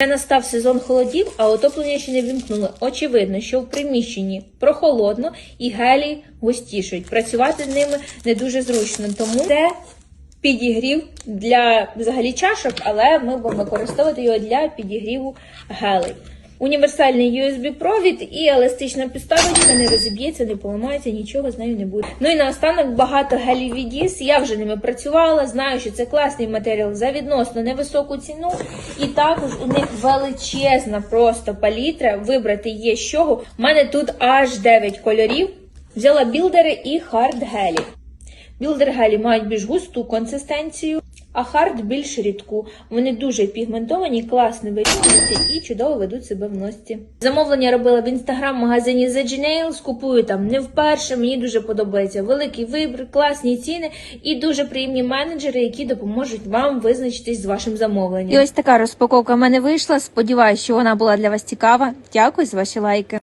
Вже настав сезон холодів, а отоплення ще не вімкнули. Очевидно, що в приміщенні прохолодно і гелі густішують. Працювати ними не дуже зручно, тому це підігрів для взагалі чашок, але ми будемо використовувати його для підігріву гелей. Універсальний USB-провід і еластична підставочка не розіб'ється, не поламається, нічого з нею не буде. Ну і наостанок багато гелів від Діс. Я вже ними працювала, знаю, що це класний матеріал за відносно невисоку ціну. І також у них величезна просто палітра. Вибрати є з чого. У мене тут аж 9 кольорів. Взяла білдери і хард гелі. Білдер гелі мають більш густу консистенцію, а хард більш рідку. Вони дуже пігментовані, класно вирівнюються і чудово ведуть себе в носці. Замовлення робила в інстаграм-магазині The G Купую там не вперше. Мені дуже подобається великий вибір, класні ціни і дуже приємні менеджери, які допоможуть вам визначитись з вашим замовленням. І ось така розпаковка в мене вийшла. Сподіваюсь, що вона була для вас цікава. Дякую за ваші лайки.